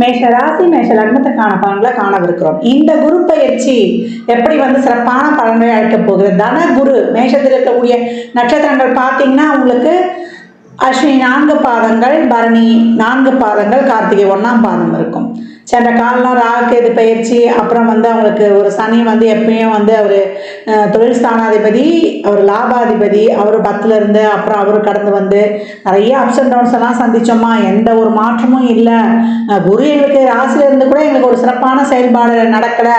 மேஷ ராசி மேஷ லக்னத்துக்கான பலன்களை காணவிருக்கிறோம். இந்த குரு பயிற்சி எப்படி வந்து சிறப்பான பலன்களை அழைக்கப் போகிறது தன குரு மேஷத்தில் இருக்கக்கூடிய நட்சத்திரங்கள் பார்த்தீங்கன்னா உங்களுக்கு அஸ்வினி நான்கு பாதங்கள் பரணி நான்கு பாதங்கள் கார்த்திகை ஒன்றாம் பாதம் இருக்கும். சென்ற காலம் ராகுகேது பயிற்சி அப்புறம் வந்து அவங்களுக்கு ஒரு சனி வந்து எப்பயும் வந்து அவர் தொழில் ஸ்தானாதிபதி அவர் லாபாதிபதி அவர் பத்தில் இருந்து அப்புறம் அவர் கடந்து வந்து நிறைய அப்ஸ் அண்ட் டவுன்ஸ் எல்லாம் சந்தித்தோமா எந்த ஒரு மாற்றமும் இல்லை. குரு எங்களுக்கு ராசியில இருந்து கூட எங்களுக்கு ஒரு சிறப்பான செயல்பாடு நடக்கலை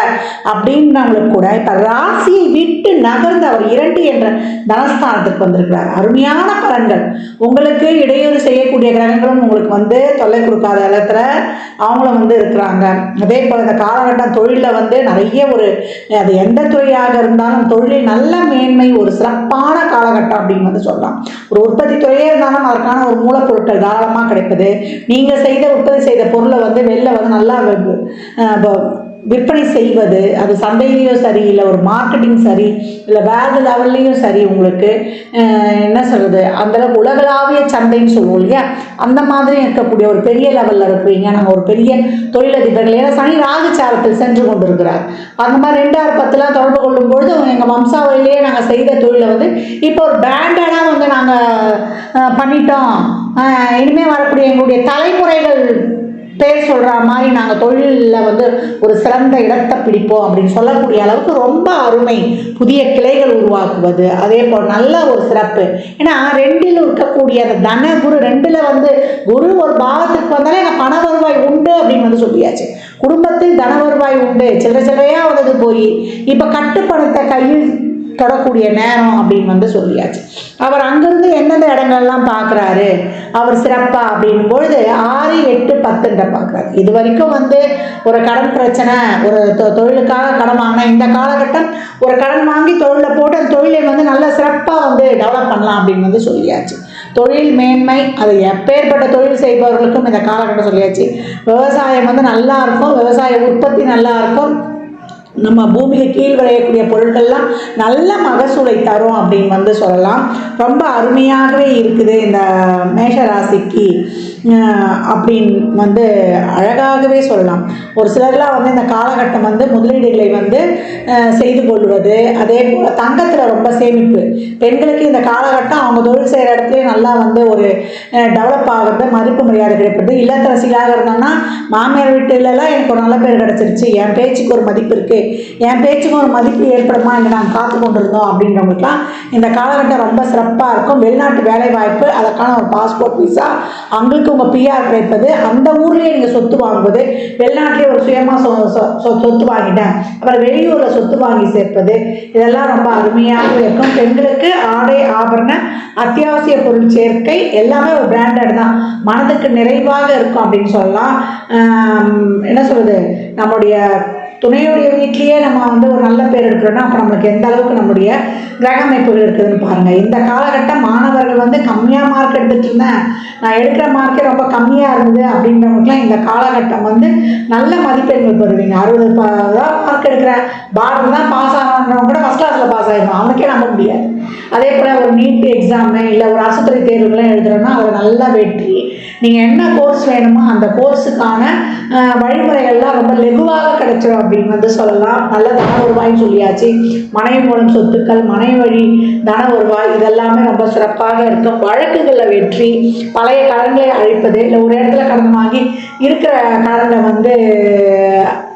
அப்படின்றவங்களுக்கு கூட இப்போ ராசியை விட்டு நகர்ந்து அவர் இரண்டு என்ற தனஸ்தானத்துக்கு வந்திருக்கிறார். அருமையான பலன்கள். உங்களுக்கு இடையூறு செய்யக்கூடிய கிரகங்களும் உங்களுக்கு வந்து தொல்லை கொடுக்காத இடத்துல அவங்களும் வந்து இருக்கிறாங்க அதே போல் இந்த காலகட்டம் தொழிலில் வந்து நிறைய ஒரு அது எந்த துறையாக இருந்தாலும் தொழிலில் நல்ல மேன்மை ஒரு சிறப்பான காலகட்டம் அப்படின்னு வந்து சொல்லலாம். ஒரு உற்பத்தி துறையே இருந்தாலும் அதற்கான ஒரு மூலப்பொருட்கள் தாராளமாக கிடைப்பது. நீங்கள் செய்த உற்பத்தி செய்த பொருளை வந்து வெளில வந்து நல்லா விற்பனை செய்வது அது சந்தையிலையும் சரி இல்லை ஒரு மார்க்கெட்டிங் சரி இல்லை வேறு லெவல்லையும் சரி உங்களுக்கு என்ன சொல்கிறது அந்தளவுக்கு உலகளாவிய சந்தைன்னு சொல்லுவோம் இல்லையா? அந்த மாதிரி இருக்கக்கூடிய ஒரு பெரிய லெவலில் இருக்கிறீங்க. நாங்கள் ஒரு பெரிய தொழிலதிபர்கள். ஏன்னா சனி ராகுச்சாரத்தில் சென்று கொண்டிருக்கிறார். அந்த மாதிரி ரெண்டாயிரம் பத்துலாம் தொடர்பு கொள்ளும் பொழுது எங்கள் வம்சாவளியிலேயே நாங்கள் செய்த தொழிலை வந்து இப்போ ஒரு பிராண்டடாக வந்து நாங்கள் பண்ணிட்டோம். இனிமேல் வரக்கூடிய எங்களுடைய தலைமுறைகள் பேர் சொல்கிற மாதிரி நாங்கள் தொழிலில் வந்து ஒரு சிறந்த இடத்தை பிடிப்போம் அப்படின்னு சொல்லக்கூடிய அளவுக்கு ரொம்ப அருமை புதிய கிளைகள் உருவாக்குவது அதே போல் நல்ல ஒரு சிறப்பு. ஏன்னா ரெண்டில் இருக்கக்கூடிய அந்த தன குரு ரெண்டில் வந்து குரு ஒரு பாவத்துக்கு வந்தாலே எனக்கு பண வருவாய் உண்டு அப்படின்னு வந்து சொல்லியாச்சு. குடும்பத்தில் தன வருவாய் உண்டு. சில்லறை சில்லறையாக வந்தது போய். இப்போ கட்டுப்பணத்தை கையில் தொடக்கூடிய நேரம் அப்படின்னு வந்து சொல்லியாச்சு. அவர் அங்கிருந்து எந்தெந்த இடங்கள்லாம் பார்க்குறாரு? அவர் சிறப்பா அப்படின் பொழுது ஆறு எட்டு பத்துன்ற பார்க்குறாரு. இது வரைக்கும் வந்து ஒரு கடன் பிரச்சனை ஒரு தொ- தொழிலுக்காக கடன் வாங்கினா இந்த காலகட்டம் ஒரு கடன் வாங்கி தொழிலை போட்டு அந்த தொழிலை வந்து நல்ல சிறப்பாக வந்து டெவலப் பண்ணலாம் அப்படின்னு வந்து சொல்லியாச்சு. தொழில் மேன்மை அது எப்பேற்பட்ட தொழில் செய்பவர்களுக்கும் இந்த காலகட்டம் சொல்லியாச்சு. விவசாயம் வந்து நல்லா இருக்கும் விவசாய உற்பத்தி நல்லா இருக்கும். நம்ம பூமிக்கு கீழ் விளையக்கூடிய பொருட்கள்லாம் நல்ல மகசூலை தரும் அப்படின்னு வந்து சொல்லலாம். ரொம்ப அருமையாகவே இருக்குது இந்த மேஷராசிக்கு அப்படின்னு வந்து அழகாகவே சொல்லலாம். ஒரு சிலர்லாம் வந்து இந்த காலகட்டம் வந்து முதலீடுகளை வந்து செய்து கொள்வது அதே போல் தங்கத்தில் ரொம்ப சேமிப்பு. பெண்களுக்கு இந்த காலகட்டம் அவங்க தொழில் செய்கிற இடத்துலயே நல்லா வந்து ஒரு டெவலப் ஆகிறது மதிப்பு மரியாதை கிடைப்பது இல்லத்தரசிகளாக இருந்தோம்னா மாமியார் வீட்டுலலாம் எனக்கு ஒரு நல்ல பேர் கிடச்சிருச்சு என் பேச்சுக்கு ஒரு மதிப்பு இருக்குது என் பேச்சுக்கு ஒரு மதிப்பு ஏற்படுமா என்று நாங்கள் காத்து கொண்டிருந்தோம் அப்படின்றவங்களுக்குலாம் இந்த காலகட்டம் ரொம்ப சிறப்பாக இருக்கும். வெளிநாட்டு வேலை வாய்ப்பு அதற்கான ஒரு பாஸ்போர்ட் விசா அங்களுக்கு உங்கள் பிஆர் கிடைப்பது அந்த ஊர்லேயே நீங்கள் சொத்து வாங்குவது வெளிநாட்டிலே ஒரு சுயமாக சொ சொ- சொ- சொத்து வாங்கிட்டேன். அப்புறம் வெளியூரில் சொத்து வாங்கி சேர்ப்பது இதெல்லாம் ரொம்ப அருமையாக இருக்கும். பெண்களுக்கு ஆடை ஆபரண அத்தியாவசிய பொருள் சேர்க்கை எல்லாமே ஒரு பிராண்டட் தான். மனதுக்கு நிறைவாக இருக்கும் அப்படின்னு சொல்லலாம். என்ன சொல்கிறது நம்முடைய துணையுடைய வீட்லேயே நம்ம வந்து ஒரு நல்ல பேர் எடுக்கிறோன்னா அப்போ நம்மளுக்கு எந்த அளவுக்கு நம்முடைய கிரக அமைப்புகள் இருக்குதுன்னு பாருங்கள் இந்த காலகட்டம் மாணவர்கள் வந்து கம்மியாக மார்க் எடுத்துட்டு இருந்தேன் நான் எடுக்கிற மார்க்கே ரொம்ப கம்மியாக இருந்தது அப்படின்றவங்களுக்குலாம் இந்த காலகட்டம் வந்து நல்ல மதிப்பெண்கள் பெறுவீங்க. அறுபது தான் மார்க் எடுக்கிறேன் பார்டர் தான் பாஸ் ஆகிறவங்க கூட ஃபஸ்ட் கிளாஸில் பாஸ் ஆகிடும் அவனுக்கே நம்ப முடியாது. அதே போல் ஒரு நீட் எக்ஸாமு இல்லை ஒரு ஆஸ்பத்திரி தேர்வுகள்லாம் எழுதுறோன்னா அதில் நல்ல வெற்றி. நீங்கள் என்ன கோர்ஸ் வேணுமோ அந்த கோர்ஸுக்கான வழிமுறைகள்லாம் ரொம்ப லெகுவாக கிடைச்சிடும் அப்படின்னு வந்து சொல்லலாம். நல்ல தன வருவாய்னு சொல்லியாச்சு. மனைவி மூலம் சொத்துக்கள் மனை வழி தன வருவாய் இதெல்லாமே ரொம்ப சிறப்பாக இருக்கும் வழக்குகளில் வெற்றி பழைய கடன்களை அழிப்பது இல்லை ஒரு இடத்துல கடன் வாங்கி இருக்கிற கடனை வந்து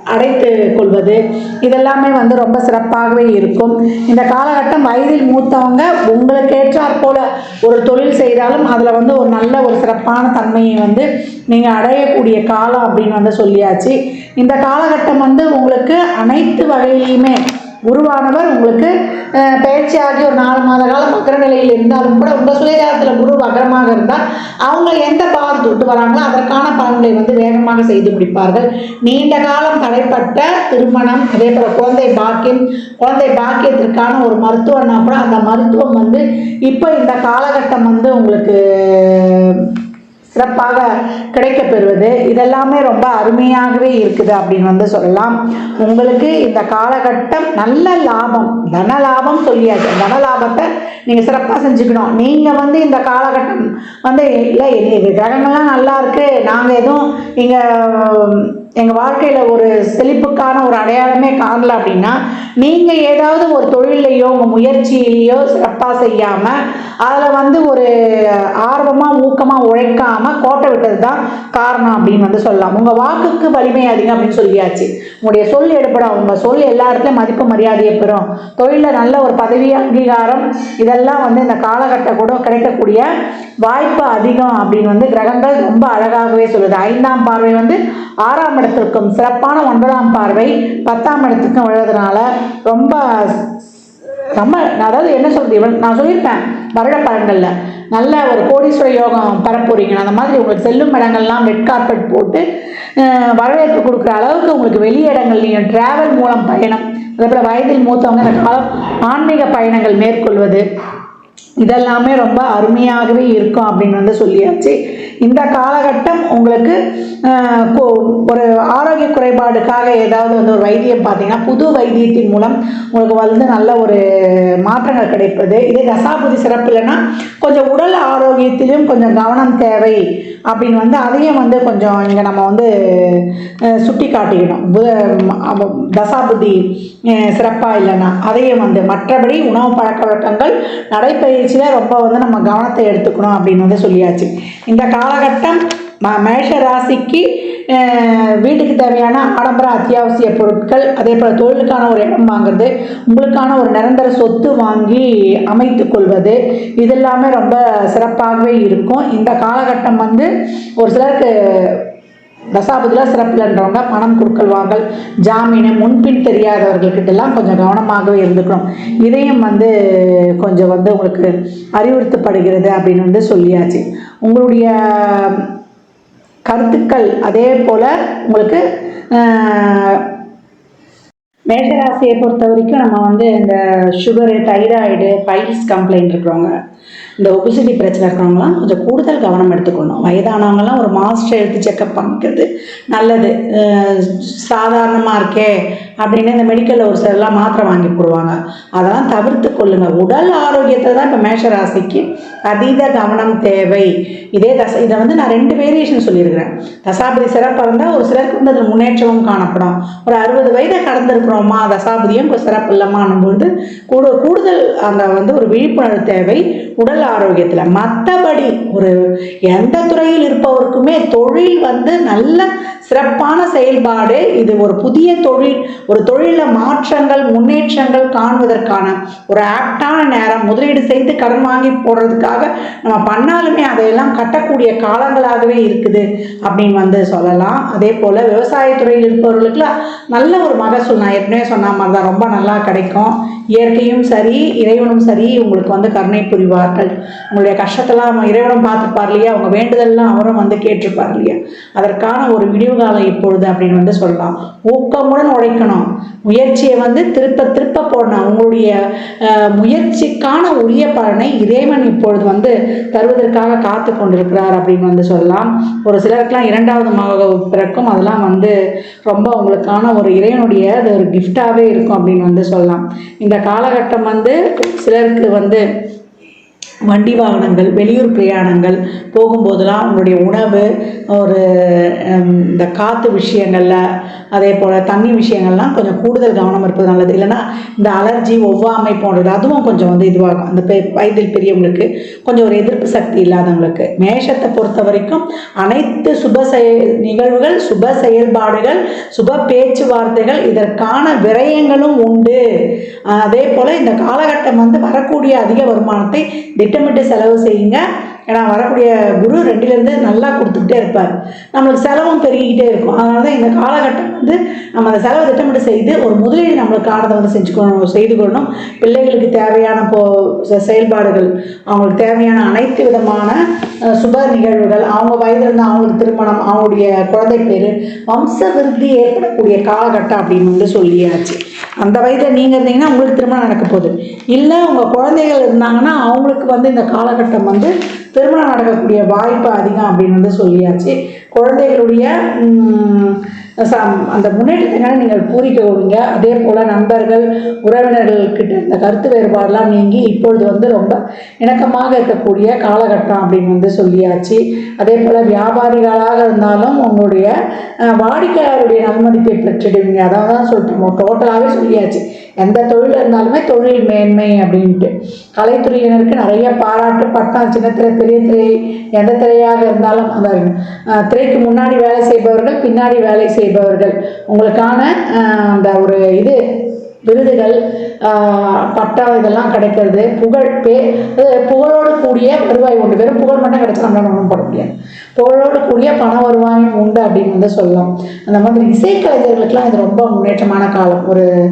அடைத்து கொள்வது. இதெல்லாமே வந்து ரொம்ப சிறப்பாகவே இருக்கும். இந்த காலகட்டம் வயதில் மூத்தவங்க உங்களுக்கு ஏற்றாற் போல ஒரு தொழில் செய்தாலும் அதில் வந்து ஒரு நல்ல ஒரு சிறப்பான தன்மையை வந்து நீங்கள் அடையக்கூடிய காலம் அப்படின்னு வந்து சொல்லியாச்சு. இந்த காலகட்டம் வந்து உங்களுக்கு அனைத்து வகையிலையுமே குருவானவர் உங்களுக்கு பயிற்சியாகி ஒரு நாலு மாத காலம் மகர நிலையில் இருந்தாலும் கூட உங்கள் சுயஜாதத்தில் குரு வக்கரமாக இருந்தால் அவங்க எந்த பாவத்தை விட்டு வராங்களோ அதற்கான பலன்களை வந்து வேகமாக செய்து முடிப்பார்கள். நீண்ட காலம் தடைப்பட்ட திருமணம் அதே போல் குழந்தை பாக்கியம் குழந்தை பாக்கியத்திற்கான ஒரு மருத்துவம்னா கூட அந்த மருத்துவம் வந்து இப்போ இந்த காலகட்டம் வந்து உங்களுக்கு சிறப்பாக கிடைக்கப்பெறுவது. இதெல்லாமே ரொம்ப அருமையாகவே இருக்குது அப்படின்னு வந்து சொல்லலாம். உங்களுக்கு இந்த காலகட்டம் நல்ல லாபம் தன லாபம் சொல்லியாச்சு. தன லாபத்தை நீங்கள் சிறப்பாக செஞ்சுக்கணும். நீங்கள் வந்து இந்த காலகட்டம் வந்து இல்லை கிரகங்கள்லாம் நல்லா இருக்கு. நாங்கள் எதுவும் இங்கே எங்கள் வாழ்க்கையில் ஒரு செழிப்புக்கான ஒரு அடையாளமே காணல அப்படின்னா நீங்கள் ஏதாவது ஒரு தொழிலையோ உங்கள் முயற்சியிலையோ சிறப்பாக செய்யாமல் அதில் வந்து ஒரு ஆர்வமாக ஊக்கமாக உழைக்காமல் கோட்டை விட்டது தான் காரணம் அப்படின்னு வந்து சொல்லலாம். உங்கள் வாக்குக்கு வலிமை அதிகம் அப்படின்னு சொல்லியாச்சு. உங்களுடைய சொல் எடுப்படும் உங்கள் சொல் எல்லா இடத்துலையும் மதிப்பு மரியாதையை பெறும். தொழிலில் நல்ல ஒரு பதவி அங்கீகாரம் இதெல்லாம் வந்து இந்த காலகட்டம் கூட கிடைக்கக்கூடிய வாய்ப்பு அதிகம் அப்படின்னு வந்து கிரகங்கள் ரொம்ப அழகாகவே சொல்லுது. ஐந்தாம் பார்வை வந்து ஆறாம் இடத்திற்கும் சிறப்பான ஒன்பதாம் பார்வை பத்தாம் இடத்துக்கும் விழுறதுனால ரொம்ப ரொம்ப அதாவது என்ன சொல்றது இவன் நான் சொல்லியிருப்பேன் வருட பலன்களில் நல்ல ஒரு கோடீஸ்வர யோகம் பரப்புறீங்க அந்த மாதிரி உங்களுக்கு செல்லும் இடங்கள்லாம் ரெட் கார்பெட் போட்டு வரவேற்பு கொடுக்குற அளவுக்கு உங்களுக்கு வெளி இடங்கள்லையும் டிராவல் மூலம் பயணம். அதே போல் வயதில் மூத்தவங்க இந்த காலம் ஆன்மீக பயணங்கள் மேற்கொள்வது. இதெல்லாமே ரொம்ப அருமையாகவே இருக்கும் அப்படின்னு வந்து சொல்லியாச்சு. இந்த காலகட்டம் உங்களுக்கு ஒரு ஆரோக்கிய குறைபாடுக்காக ஏதாவது வந்து ஒரு வைத்தியம் பார்த்தீங்கன்னா புது வைத்தியத்தின் மூலம் உங்களுக்கு வந்து நல்ல ஒரு மாற்றங்கள் கிடைப்பது. இதே தசாபுதி சிறப்பு இல்லைன்னா கொஞ்சம் உடல் ஆரோக்கியத்திலும் கொஞ்சம் கவனம் தேவை அப்படின்னு வந்து அதையும் வந்து கொஞ்சம் இங்கே நம்ம வந்து சுட்டி காட்டிக்கணும் தசாபுதி சிறப்பாக இல்லைன்னா அதையும் வந்து மற்றபடி உணவு பழக்க வழக்கங்கள் நடைப்பயிற்சியில் ரொம்ப வந்து நம்ம கவனத்தை எடுத்துக்கணும் அப்படின்னு வந்து சொல்லியாச்சு. இந்த காலகட்டம் ம- மேஷ ராசிக்கு வீட்டுக்கு தேவையான ஆடம்பர அத்தியாவசிய பொருட்கள் அதே போல் தொழிலுக்கான ஒரு இடம் வாங்குறது உங்களுக்கான ஒரு நிரந்தர சொத்து வாங்கி அமைத்து கொள்வது இதெல்லாமே ரொம்ப சிறப்பாகவே இருக்கும். இந்த காலகட்டம் வந்து ஒரு சிலருக்கு தசாபதியில் சிறப்பில்ன்றவங்க பணம் கொடுக்கல் வாங்கல் ஜாமீனு முன்பின் தெரியாதவர்கள்கிட்டலாம் கொஞ்சம் கவனமாகவே இருந்துக்கணும். இதையும் வந்து கொஞ்சம் வந்து உங்களுக்கு அறிவுறுத்தப்படுகிறது அப்படின்னு வந்து சொல்லியாச்சு. உங்களுடைய கருத்துக்கள் அதே போல் உங்களுக்கு மேஷராசியை பொறுத்த வரைக்கும் நம்ம வந்து இந்த சுகரு தைராய்டு பைல்ஸ் கம்ப்ளைண்ட் இருக்கிறவங்க. இந்த ஒபிசிட்டி பிரச்சனை இருக்கிறவங்களாம் கொஞ்சம் கூடுதல் கவனம் எடுத்துக்கணும். வயதானவங்கலாம் ஒரு மாஸ்டர் எடுத்து செக்கப் பண்ணிக்கிறது நல்லது. சாதாரணமாக இருக்கே அப்படின்னு இந்த மெடிக்கலில் ஒரு சிலர்லாம் மாத்திரை வாங்கி போடுவாங்க அதெல்லாம் தவிர்த்து கொள்ளுங்க உடல் ஆரோக்கியத்தை தான் இப்போ மேஷராசிக்கு அதீத கவனம் தேவை. இதே தச இதை வந்து நான் ரெண்டு வேரியேஷன் சொல்லியிருக்கிறேன். தசாபதி சிறப்பாக இருந்தால் ஒரு சிலருக்கு வந்து அதில் முன்னேற்றமும் காணப்படும். ஒரு அறுபது வயதை கடந்திருக்கிறோமா? தசாபதியும் இப்போ சிறப்பு இல்லமானும் போது கூட கூடுதல் அந்த வந்து ஒரு விழிப்புணர்வு தேவை உடல் ஆரோக்கியத்தில். மற்றபடி ஒரு எந்த துறையில் இருப்பவருக்குமே தொழில் வந்து நல்ல சிறப்பான செயல்பாடு. இது ஒரு புதிய தொழில் ஒரு தொழிலில் மாற்றங்கள் முன்னேற்றங்கள் காண்பதற்கான ஒரு ஆப்டான நேரம் முதலீடு செய்து கடன் வாங்கி போடுறதுக்காக நம்ம பண்ணாலுமே அதையெல்லாம் கட்டக்கூடிய காலங்களாகவே இருக்குது அப்படின்னு வந்து சொல்லலாம். அதே போல் விவசாயத்துறையில் இருப்பவர்களுக்குலாம் நல்ல ஒரு மகசூல் நான் ஏற்கனவே சொன்ன மாதிரி தான் ரொம்ப நல்லா கிடைக்கும். இயற்கையும் சரி இறைவனும் சரி உங்களுக்கு வந்து கருணை புரிவார்கள். உங்களுடைய கஷ்டத்தெல்லாம் இறைவனும் பார்த்துருப்பார் இல்லையா? அவங்க வேண்டுதல்லாம் அவரும் வந்து கேட்டிருப்பார் இல்லையா? அதற்கான ஒரு விடிவு காலம் இப்பொழுது அப்படின்னு வந்து சொல்லலாம். ஊக்கமுடன் உழைக்கணும். முயற்சியை வந்து திருப்ப திருப்ப போடணும். உங்களுடைய முயற்சிக்கான உரிய பலனை இறைவன் இப்பொழுது வந்து தருவதற்காக காத்து கொண்டிருக்கிறார் அப்படின்னு வந்து சொல்லலாம். ஒரு சிலருக்குலாம் இரண்டாவது மக பிறக்கும். அதெல்லாம் வந்து ரொம்ப உங்களுக்கான ஒரு இறைவனுடைய அது ஒரு கிஃப்டாகவே இருக்கும் அப்படின்னு வந்து சொல்லலாம். இந்த காலகட்டம் வந்து சிலருக்கு வந்து வண்டி வாகனங்கள் வெளியூர் பிரயாணங்கள் போகும்போதெல்லாம் உங்களுடைய உணவு ஒரு இந்த காற்று விஷயங்களில் அதே போல் தண்ணி விஷயங்கள்லாம் கொஞ்சம் கூடுதல் கவனம் இருப்பது நல்லது. இல்லைன்னா இந்த அலர்ஜி ஒவ்வாமை போன்றது அதுவும் கொஞ்சம் வந்து இதுவாகும். அந்த பெ வயதில் பெரியவங்களுக்கு கொஞ்சம் ஒரு எதிர்ப்பு சக்தி இல்லாதவங்களுக்கு. மேஷத்தை பொறுத்த வரைக்கும் அனைத்து சுப செய நிகழ்வுகள் சுப செயல்பாடுகள் சுப பேச்சுவார்த்தைகள் இதற்கான விரயங்களும் உண்டு. அதே போல் இந்த காலகட்டம் வந்து வரக்கூடிய அதிக வருமானத்தை திட்டமிட்டு செலவு செய்யுங்க. ஏன்னா வரக்கூடிய குரு ரெண்டுலேருந்து நல்லா கொடுத்துக்கிட்டே இருப்பார். நம்மளுக்கு செலவும் பெருகிக்கிட்டே இருக்கும். அதனால தான் இந்த காலகட்டம் வந்து நம்ம அந்த செலவு திட்டமிட்டு செய்து ஒரு முதலீடு நம்மளுக்கானதை வந்து செஞ்சுக்கணும். செய்து கொள்ளணும். பிள்ளைகளுக்கு தேவையான போ செயல்பாடுகள் அவங்களுக்கு தேவையான அனைத்து விதமான சுப நிகழ்வுகள் அவங்க வயதில் அவங்களுக்கு திருமணம் அவங்களுடைய குழந்தை பேர் வம்ச விருத்தி ஏற்படக்கூடிய காலகட்டம் அப்படின்னு வந்து சொல்லியாச்சு. அந்த வயதில் நீங்கள் இருந்தீங்கன்னா உங்களுக்கு திருமணம் நடக்க போகுது. இல்லை உங்கள் குழந்தைகள் இருந்தாங்கன்னா அவங்களுக்கு வந்து இந்த காலகட்டம் வந்து திருமணம் நடக்கக்கூடிய வாய்ப்பு அதிகம் அப்படின்னு வந்து சொல்லியாச்சு. குழந்தைகளுடைய அந்த முன்னேற்றத்தினால நீங்கள் பூரிக்கவிங்க அதே போல் நண்பர்கள் உறவினர்கள்கிட்ட இந்த கருத்து வேறுபாடெல்லாம் நீங்கி இப்பொழுது வந்து ரொம்ப இணக்கமாக இருக்கக்கூடிய காலகட்டம் அப்படின்னு வந்து சொல்லியாச்சு. அதே போல் வியாபாரிகளாக இருந்தாலும் உங்களுடைய வாடிக்கையாளருடைய நன்மதிப்பை பெற்றுடுவீங்க. அதான் தான் சொல்லிட்டு டோட்டலாகவே சொல்லியாச்சு. எந்த தொழில் இருந்தாலுமே தொழில் மேன்மை அப்படின்ட்டு. கலைத்துறையினருக்கு நிறைய பாராட்டு பட்டம் சின்ன திரை பெரிய திரை எந்த திரையாக இருந்தாலும் அந்த திரைக்கு முன்னாடி வேலை செய்பவர்கள் பின்னாடி வேலை செய்பவர்கள். உங்களுக்கான அந்த ஒரு இது விருதுகள் பட்டா பட்டம் இதெல்லாம் கிடைக்கிறது. புகழ் பே புகழோடு கூடிய வருவாய் உண்டு. வெறும் புகழ் மட்டும் கிடைச்சா நம்மளால் ஒன்றும் பண்ண முடியாது. புகழோடு கூடிய பண வருவாயும் உண்டு அப்படின்னு வந்து சொல்லலாம். அந்த மாதிரி இசைக்கலைஞர்களுக்கெல்லாம் இது ரொம்ப முன்னேற்றமான காலம். ஒரு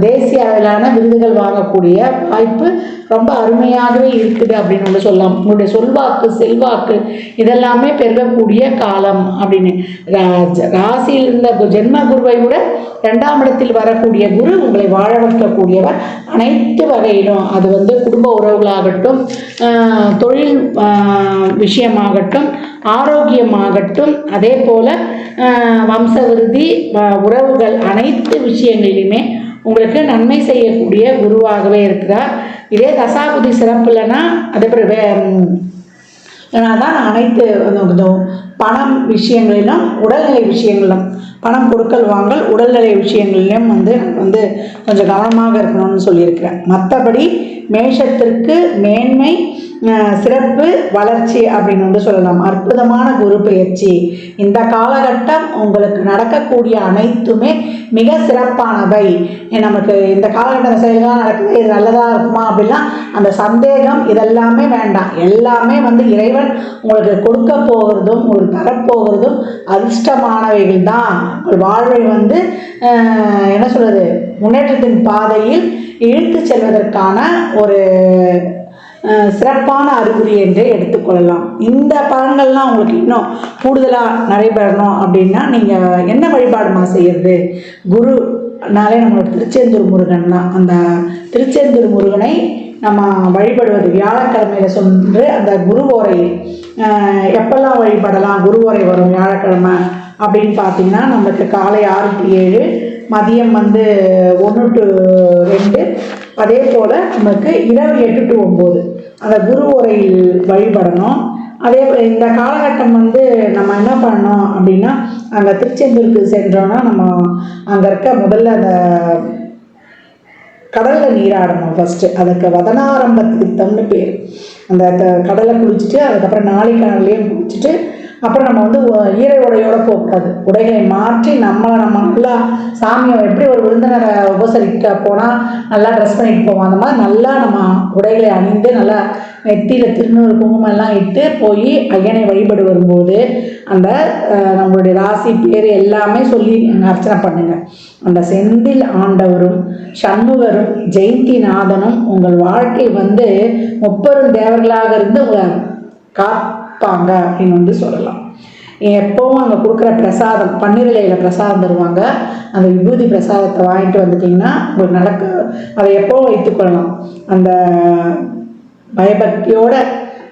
தேசிய அளவிலான விருதுகள் வாங்கக்கூடிய வாய்ப்பு ரொம்ப அருமையாகவே இருக்குது அப்படின்னு வந்து சொல்லலாம். உங்களுடைய சொல்வாக்கு செல்வாக்கு இதெல்லாமே பெருகக்கூடிய காலம் அப்படின்னு. ரா- ராசியில் இருந்த ஜென்ம குருவை விட ரெண்டாம் இடத்தில் வரக்கூடிய குரு உங்களை வாழ வைக்கக்கூடியவர் அனைத்து வகையிலும். அது வந்து குடும்ப உறவுகளாகட்டும் தொழில் விஷயமாகட்டும் ஆரோக்கியமாகட்டும் அதே போல் வம்ச விருதி உறவுகள் அனைத்து விஷயங்களிலுமே உங்களுக்கு நன்மை செய்யக்கூடிய குருவாகவே இருக்கிறார். இதே தசாபுதி சிறப்பு இல்லைன்னா அதே ஏன்னா தான் நான் அனைத்து அந்த பணம் விஷயங்களிலும் உடல்நிலை விஷயங்களிலும் பணம் கொடுக்கல் வாங்கல் உடல்நிலை விஷயங்களிலும் வந்து வந்து கொஞ்சம் கவனமாக இருக்கணும்னு சொல்லியிருக்கிறேன். மற்றபடி மேஷத்திற்கு மேன்மை சிறப்பு வளர்ச்சி அப்படின்னு வந்து சொல்லலாம். அற்புதமான குரு பயிற்சி இந்த காலகட்டம் உங்களுக்கு நடக்கக்கூடிய அனைத்துமே மிக சிறப்பானவை. நமக்கு இந்த காலகட்டம் செயல்கள்லாம் நடக்குது இது நல்லதாக இருக்குமா அப்படின்னா அந்த சந்தேகம் இதெல்லாமே வேண்டாம். எல்லாமே வந்து இறைவன் உங்களுக்கு கொடுக்க போகிறதும் உங்களுக்கு தரப்போகிறதும் அதிர்ஷ்டமானவைகள் தான். உங்கள் வாழ்வை வந்து என்ன சொல்கிறது முன்னேற்றத்தின் பாதையில் இழுத்து செல்வதற்கான ஒரு சிறப்பான அறிகுறி என்றே எடுத்துக்கொள்ளலாம் இந்த பலன்கள்லாம் உங்களுக்கு இன்னும் கூடுதலாக நடைபெறணும் அப்படின்னா நீங்கள் என்ன வழிபாடுமா செய்யறது? குரு நாளே நம்மளோட திருச்செந்தூர் முருகன் தான். அந்த திருச்செந்தூர் முருகனை நம்ம வழிபடுவது வியாழக்கிழமையில சென்று அந்த குருவோரை எப்பெல்லாம் வழிபடலாம்? குருவோரை வரும் வியாழக்கிழமை அப்படின்னு பார்த்தீங்கன்னா நம்மளுக்கு காலை ஆறு டு ஏழு மதியம் வந்து ஒன்று டு ரெண்டு அதே போல் நமக்கு இரவு எட்டு டு ஒம்பது அந்த குரு உரையில் வழிபடணும். அதே போல் இந்த காலகட்டம் வந்து நம்ம என்ன பண்ணோம் அப்படின்னா அங்கே திருச்செந்தூருக்கு சென்றோன்னா நம்ம அங்கே இருக்க முதல்ல அந்த கடலில் நீராடணும் ஃபஸ்ட்டு அதுக்கு வதனாரம்ப தீர்த்தம்னு பேர். அந்த த- கடலை குளிச்சுட்டு அதுக்கப்புறம் நாளை கடல்லையும் குளிச்சுட்டு அப்புறம் நம்ம வந்து ஈரை உடையோட போகக்கூடாது உடைகளை மாற்றி நம்மளை நம்ம நல்லா சாமியை எப்படி ஒரு விருந்தினரை உபசரிக்க போனால் நல்லா ட்ரெஸ் பண்ணிட்டு போவோம் அந்த மாதிரி நல்லா நம்ம உடைகளை அணிந்து நல்லா நெத்தியில் திருநூறு குங்குமம் எல்லாம் இட்டு போய் ஐயனை வழிபடு வரும்போது அந்த நம்மளுடைய ராசி பேர் எல்லாமே சொல்லி அர்ச்சனை பண்ணுங்க. அந்த செந்தில் ஆண்டவரும் சண்முகரும் ஜெயந்திநாதனும் உங்கள் வாழ்க்கை வந்து முப்பெரும் தேவர்களாக இருந்து உங்களை கா காப்பாங்க அப்படின்னு வந்து சொல்லலாம். எப்போவும் அங்கே கொடுக்குற பிரசாதம் பன்னிரலையில் பிரசாதம் தருவாங்க. அந்த விபூதி பிரசாதத்தை வாங்கிட்டு வந்துட்டிங்கன்னா உங்களுக்கு நடக்க அதை எப்போவும் வைத்துக்கொள்ளலாம் அந்த பயபக்தியோட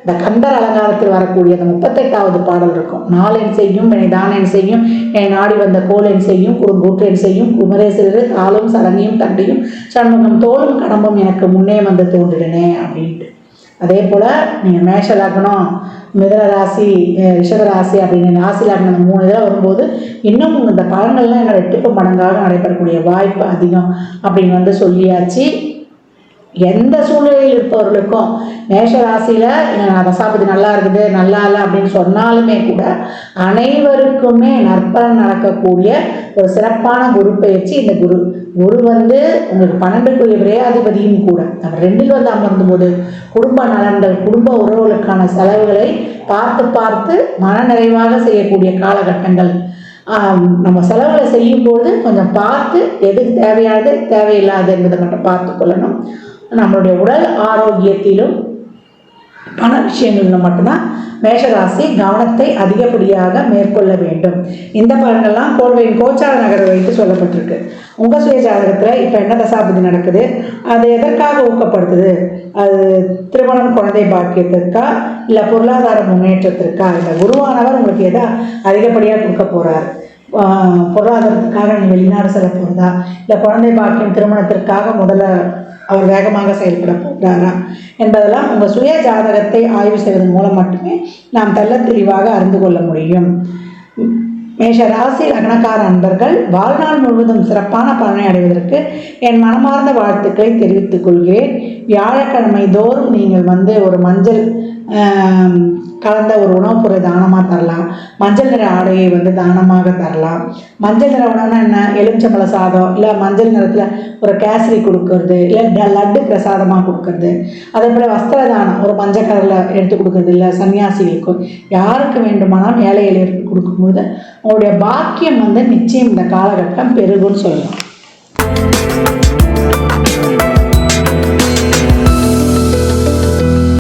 இந்த கந்தர் அலங்காரத்தில் வரக்கூடிய அந்த முப்பத்தெட்டாவது பாடல் இருக்கும். நாளென் செய்யும் என்னை தானேன் செய்யும் என் நாடி வந்த கோலென் செய்யும் குறுங்கூற்றென் செய்யும் குமரேசரர் தாளும் சலங்கியும் தண்டையும் சண்முகம் தோளும் கடம்பும் எனக்கு முன்னே வந்து தோன்றினே அப்படின்ட்டு. அதே போல் நீங்கள் மேஷ லக்னம் மிதன ராசி அஹ் ரிஷப ராசி அப்படின்னு ராசி லக்னம் அந்த மூணு இதில் வரும்போது இன்னும் இந்த பலன்கள்லாம் என்னோட எட்டுப்பு மடங்காக நடைபெறக்கூடிய வாய்ப்பு அதிகம் அப்படின்னு வந்து சொல்லியாச்சு. எந்த சூழ்நிலையில் இருப்பவர்களுக்கும் மேஷராசியில் தசாபதி ரசாபதி நல்லா இருக்குது நல்லா இல்லை அப்படின்னு சொன்னாலுமே கூட அனைவருக்குமே நற்பலன் நடக்கக்கூடிய ஒரு சிறப்பான குரு பயிற்சி இந்த குரு. குரு வந்து உங்களுக்கு பன்னெண்டுக்குரிய விரையாதிபதியும் கூட. நம்ம ரெண்டில் வந்து அமர்ந்தும் போது குடும்ப நலன்கள் குடும்ப உறவுகளுக்கான செலவுகளை பார்த்து பார்த்து மனநிறைவாக செய்யக்கூடிய காலகட்டங்கள். நம்ம செலவுகளை செய்யும்போது கொஞ்சம் பார்த்து எது தேவையானது தேவையில்லாது என்பதை மட்டும் பார்த்து கொள்ளணும். நம்மளுடைய உடல் ஆரோக்கியத்திலும் பண விஷயங்களில் மட்டும்தான் மேஷராசி கவனத்தை அதிகப்படியாக மேற்கொள்ள வேண்டும். இந்த பலன்கள்லாம் கோல்வையின் கோச்சார நகரை வைத்து சொல்லப்பட்டிருக்கு. உங்கள் சுய ஜாதகத்தில் இப்போ என்ன தசாபதி நடக்குது? அது எதற்காக ஊக்கப்படுத்துது? அது திருமணம் குழந்தை பாக்கியத்திற்கா? இல்லை பொருளாதார முன்னேற்றத்திற்கா? இல்லை குருவானவர் உங்களுக்கு எதை அதிகப்படியாக கொடுக்க போகிறார் பொருளாதாரத்துக்காக நீ வெளிநாடு செல்ல போகிறதா இல்லை குழந்தை பாக்கியம் திருமணத்திற்காக முதல்ல அவர் வேகமாக செயல்பட போகிறாரா என்பதெல்லாம் உங்கள் சுய ஜாதகத்தை ஆய்வு செய்வதன் மூலம் மட்டுமே நாம் தெள்ளத் தெளிவாக அறிந்து கொள்ள முடியும். மேஷ ராசி லக்னக்கார அன்பர்கள் வாழ்நாள் முழுவதும் சிறப்பான பலனை அடைவதற்கு என் மனமார்ந்த வாழ்த்துக்களை தெரிவித்துக் கொள்கிறேன். வியாழக்கிழமை தோறும் நீங்கள் வந்து ஒரு மஞ்சள் கலந்த ஒரு உணவுப் பொருளை தானமாக தரலாம். மஞ்சள் நிற ஆடையை வந்து தானமாக தரலாம். மஞ்சள் நிற உணவுனா என்ன? எலுமிச்சம்பழ சாதம் இல்லை மஞ்சள் நிறத்தில் ஒரு கேசரி கொடுக்கறது இல்லை லட்டு பிரசாதமாக கொடுக்கறது. அதே போல் வஸ்திர தானம் ஒரு மஞ்சள் கலரில் எடுத்து கொடுக்கறது இல்லை சன்னியாசிகளுக்கும் யாருக்கு வேண்டுமானாலும் ஏழை எளியருக்கு கொடுக்கும்போது உங்களுடைய பாக்கியம் வந்து நிச்சயம் இந்த காலகட்டம் பெருகும்னு சொல்லலாம்.